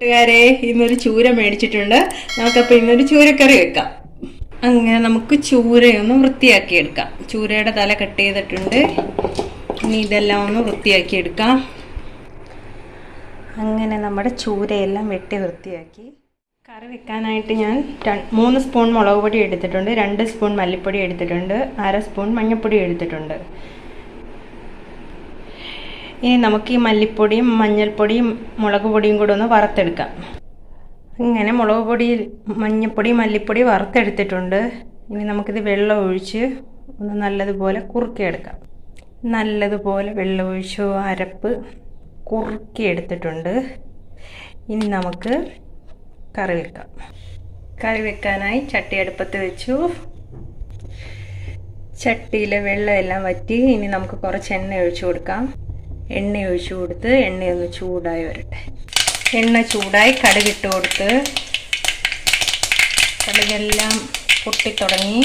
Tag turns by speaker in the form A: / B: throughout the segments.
A: കൂട്ടുകാരെ ഇന്നൊരു ചൂര മേടിച്ചിട്ടുണ്ട്. നമുക്കപ്പോൾ ഇന്നൊരു ചൂരക്കറി വെക്കാം. അങ്ങനെ നമുക്ക് ചൂരയൊന്ന് വൃത്തിയാക്കി എടുക്കാം ചൂരയുടെ തല കട്ട് ചെയ്തിട്ടുണ്ട്. ഇനി ഇതെല്ലാം ഒന്ന് വൃത്തിയാക്കി എടുക്കാം അങ്ങനെ നമ്മുടെ ചൂരയെല്ലാം വെട്ടി വൃത്തിയാക്കി. കറി വെക്കാനായിട്ട് ഞാൻ മൂന്ന് സ്പൂൺ മുളക് പൊടി എടുത്തിട്ടുണ്ട്. രണ്ട് സ്പൂൺ മല്ലിപ്പൊടി എടുത്തിട്ടുണ്ട്. അര സ്പൂൺ മഞ്ഞൾപ്പൊടി എടുത്തിട്ടുണ്ട്. ഇനി നമുക്ക് ഈ മല്ലിപ്പൊടിയും മഞ്ഞൾപ്പൊടിയും മുളക് പൊടിയും കൂടെ ഒന്ന് വറുത്തെടുക്കാം. ഇങ്ങനെ മുളക് പൊടി മഞ്ഞൾപ്പൊടി മല്ലിപ്പൊടി വറുത്തെടുത്തിട്ടുണ്ട്. ഇനി നമുക്കിത് വെള്ളം ഒഴിച്ച് ഒന്ന് നല്ലതുപോലെ കുറുക്കിയെടുക്കാം. നല്ലതുപോലെ വെള്ളം ഒഴിച്ച് അരപ്പ് കുറുക്കിയെടുത്തിട്ടുണ്ട്. ഇനി നമുക്ക് കറി വെക്കാം. കറി വെക്കാനായി ചട്ടി അടുപ്പത്ത് വെച്ചു. ചട്ടിയിലെ വെള്ളമെല്ലാം വറ്റി ഇനി നമുക്ക് കുറച്ച് എണ്ണ ഒഴിച്ചു കൊടുക്കാം. എണ്ണ ഒഴിച്ചു കൊടുത്ത് എണ്ണയൊന്ന് ചൂടായി വരട്ടെ. എണ്ണ ചൂടായി കടുകിട്ട് കൊടുത്ത് കടുകെല്ലാം പൊട്ടിത്തുടങ്ങി.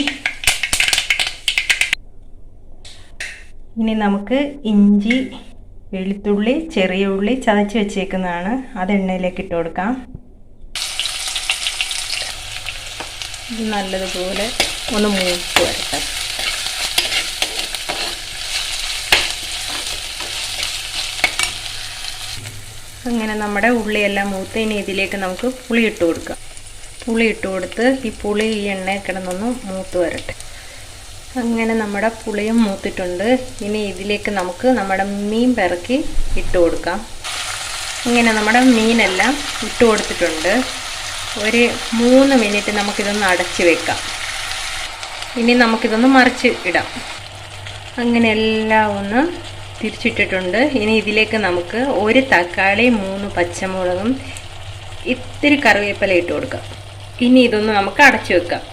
A: ഇനി നമുക്ക് ഇഞ്ചി വെളുത്തുള്ളി ചെറിയ ഉള്ളി ചതച്ച് വെച്ചേക്കുന്നതാണ്. അത് എണ്ണയിലേക്ക് ഇട്ട് കൊടുക്കാം. നല്ലതുപോലെ ഒന്ന് മൂപ്പ് വരട്ടെ. അങ്ങനെ നമ്മുടെ ഉള്ളിയെല്ലാം മൂത്ത് ഇനി ഇതിലേക്ക് നമുക്ക് പുളി ഇട്ട് കൊടുക്കാം. പുളി ഇട്ട് കൊടുത്ത് ഈ പുളി ഈ എണ്ണയിൽ കിടന്നൊന്ന് മൂത്ത് വരട്ടെ. അങ്ങനെ നമ്മുടെ പുളിയും മൂത്തിട്ടുണ്ട്. ഇനി ഇതിലേക്ക് നമുക്ക് നമ്മുടെ മീൻ പിറക്കി ഇട്ട് കൊടുക്കാം. ഇങ്ങനെ നമ്മുടെ മീനെല്ലാം ഇട്ട് കൊടുത്തിട്ടുണ്ട്. ഒരു മൂന്ന് മിനിറ്റ് നമുക്കിതൊന്ന് അടച്ച് വെക്കാം. ഇനി നമുക്കിതൊന്ന് മറിച്ച് ഇടാം. അങ്ങനെ എല്ലാം ഒന്ന് തിരിച്ചിട്ടിട്ടുണ്ട്. ഇനി ഇതിലേക്ക് നമുക്ക് ഒരു തക്കാളി മൂന്ന് പച്ചമുളകും ഇത്തിരി കറിവേപ്പില ഇട്ട് കൊടുക്കാം. ഇനി ഇതൊന്ന് നമുക്ക് അടച്ചു വെക്കാം.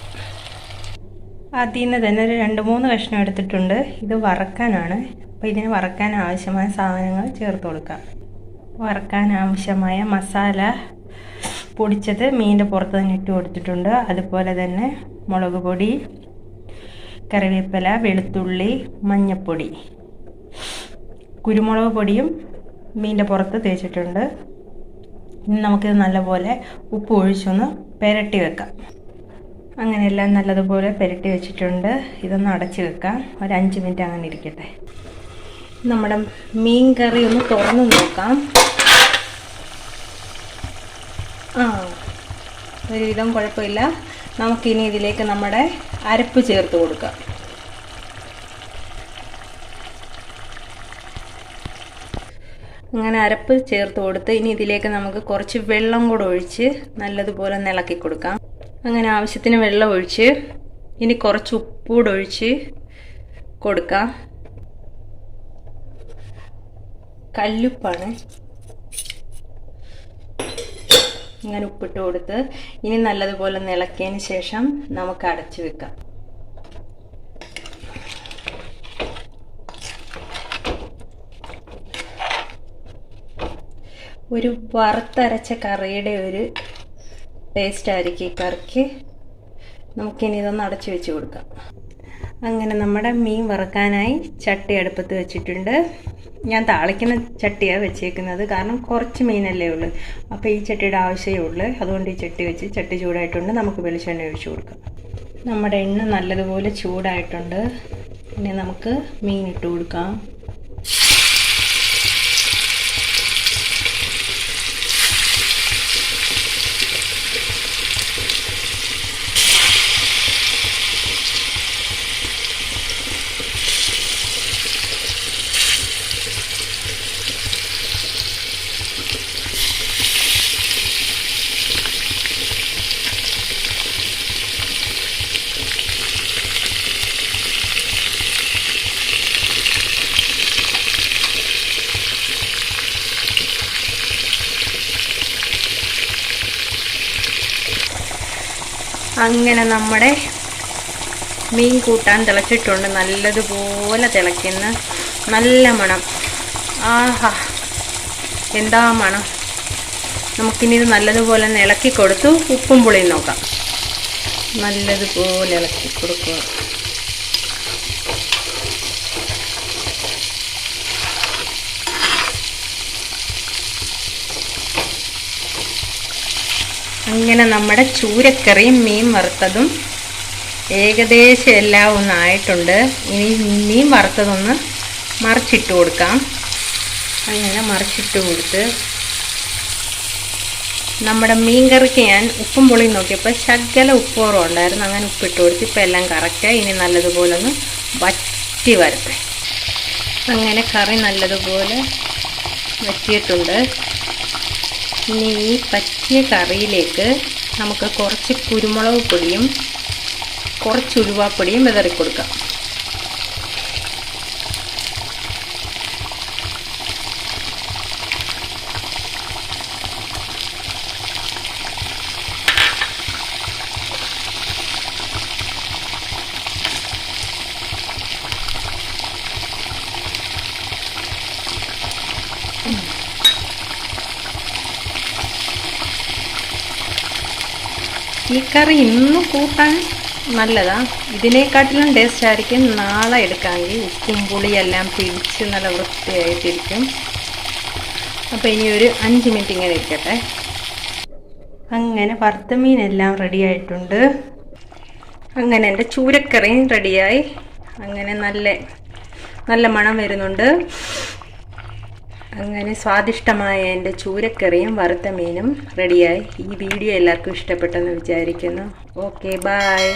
A: അതിൽ നിന്ന് തന്നെ ഒരു രണ്ട് മൂന്ന് കഷ്ണം എടുത്തിട്ടുണ്ട്. ഇത് വറക്കാനാണ്. അപ്പോൾ ഇതിന് വറക്കാൻ ആവശ്യമായ സാധനങ്ങൾ ചേർത്ത് കൊടുക്കാം. വറക്കാൻ ആവശ്യമായ മസാല പൊടിച്ചത് മീനിന്റെ പുറത്ത് തന്നെ ഇട്ട് കൊടുത്തിട്ടുണ്ട്. അതുപോലെ തന്നെ മുളക് പൊടി കറിവേപ്പില വെളുത്തുള്ളി മഞ്ഞൾപ്പൊടി കുരുമുളക് പൊടിയും മീനിന്റെ പുറത്ത് തേച്ചിട്ടുണ്ട്. ഇനി നമുക്കിത് നല്ലപോലെ ഉപ്പ് ഒഴിച്ചൊന്ന് പെരട്ടി വെക്കാം. അങ്ങനെയെല്ലാം നല്ലതുപോലെ പെരട്ടി വെച്ചിട്ടുണ്ട്. ഇതൊന്ന് അടച്ച് വെക്കാം. ഒരു അഞ്ച് മിനിറ്റ് അങ്ങനെ ഇരിക്കട്ടെ. നമ്മുടെ മീൻ കറി ഒന്ന് തുറന്ന് നോക്കാം. ആ ഒരുവിധം കുഴപ്പമില്ല. നമുക്കിനി ഇതിലേക്ക് നമ്മുടെ അരപ്പ് ചേർത്ത് കൊടുക്കാം. അങ്ങനെ അരപ്പ് ചേർത്ത് കൊടുത്ത് ഇനി ഇതിലേക്ക് നമുക്ക് കുറച്ച് വെള്ളം കൂടെ ഒഴിച്ച് നല്ലതുപോലെ ഇളക്കി കൊടുക്കാം. അങ്ങനെ ആവശ്യത്തിന് വെള്ളം ഒഴിച്ച് ഇനി കുറച്ച് ഉപ്പൂടെ ഒഴിച്ച് കൊടുക്കാം. കല്ലുപ്പാണ്. ഇങ്ങനെ ഉപ്പിട്ട് കൊടുത്ത് ഇനി നല്ലതുപോലെ നിളക്കിയതിന് ശേഷം നമുക്ക് അടച്ചു വെക്കാം. ഒരു വറുത്തരച്ച കറിയുടെ ഒരു ടേസ്റ്റ് ആയിരിക്കും ഈ കറിക്ക്. നമുക്കിനി ഇതൊന്ന് അടച്ചു വെച്ച് കൊടുക്കാം. അങ്ങനെ നമ്മുടെ മീൻ വറുക്കാനായി ചട്ടി അടുപ്പത്ത് വെച്ചിട്ടുണ്ട്. ഞാൻ താളിക്കുന്ന ചട്ടിയാണ് വെച്ചേക്കുന്നത്. കാരണം കുറച്ച് മീനല്ലേ ഉള്ളൂ. അപ്പോൾ ഈ ചട്ടിയുടെ ആവശ്യമേ ഉള്ളൂ. അതുകൊണ്ട് ഈ ചട്ടി വെച്ച് ചട്ടി ചൂടായിട്ടുണ്ട്. നമുക്ക് വെളിച്ചെണ്ണ ഒഴിച്ച് കൊടുക്കാം. നമ്മുടെ എണ്ണ നല്ലതുപോലെ ചൂടായിട്ടുണ്ട്. ഇനി നമുക്ക് മീൻ ഇട്ട് കൊടുക്കാം. അങ്ങനെ നമ്മുടെ മീൻ കൂട്ടാൻ തിളച്ചിട്ടുണ്ട്. നല്ലതുപോലെ തിളയ്ക്കുന്ന. നല്ല മണം. ആഹാ. എന്താ മണം? നമുക്കിനി ഇത് നല്ലതുപോലെ ഇളക്കി കൊടുത്തു. ഉപ്പും പുളിയും നോക്കാം. നല്ലതുപോലെ ഇളക്കി കൊടുക്കുക. അങ്ങനെ നമ്മുടെ ചൂരക്കറിയും മീൻ വറുത്തതും ഏകദേശം എല്ലാം ഒന്നായിട്ടുണ്ട്. ഇനി മീൻ വറുത്തതൊന്ന് മറിച്ചിട്ട് കൊടുക്കാം. അങ്ങനെ മറിച്ചിട്ട് കൊടുത്ത് നമ്മുടെ മീൻ കറിക്ക് ഞാൻ ഉപ്പും പുളിയും നോക്കിയപ്പോൾ ശകല ഉപ്പോറും ഉണ്ടായിരുന്നു. അങ്ങനെ ഉപ്പിട്ട് കൊടുത്ത് ഇപ്പം എല്ലാം കറക്റ്റായി ഇനി നല്ലതുപോലെ ഒന്ന് വറ്റി വരട്ടെ. അങ്ങനെ കറി നല്ലതുപോലെ വറ്റിയിട്ടുണ്ട്. ഇനി ഈ പറ്റിയ കറിയിലേക്ക് നമുക്ക് കുറച്ച് കുരുമുളക് പൊടിയും കുറച്ച് ഉലുവാപ്പൊടിയും വിതറി കൊടുക്കാം ഈ കറി ഇന്ന് കൂട്ടാൻ നല്ലതാ. ഇതിനെക്കാട്ടിലും ടേസ്റ്റ് ആയിരിക്കും നാളെ എടുക്കാമെങ്കിൽ ഉപ്പും പുളിയെല്ലാം പിടിച്ച് നല്ല വൃത്തിയായിട്ടിരിക്കും. അപ്പോൾ ഇനി ഒരു അഞ്ച് മിനിറ്റ് ഇങ്ങനെ ഇരിക്കട്ടെ. അങ്ങനെ വറുത്ത മീനെല്ലാം റെഡി ആയിട്ടുണ്ട്. അങ്ങനെ എന്റെ ചൂരക്കറിയും റെഡിയായി അങ്ങനെ നല്ല നല്ല മണം വരുന്നുണ്ട്. അങ്ങനെ സ്വാദിഷ്ടമായ എന്റെ ചൂരക്കറിയും വറുത്ത മീനും റെഡിയായി ഈ വീഡിയോ എല്ലാവർക്കും ഇഷ്ടപ്പെട്ടെന്ന് വിചാരിക്കുന്നു. Okay bye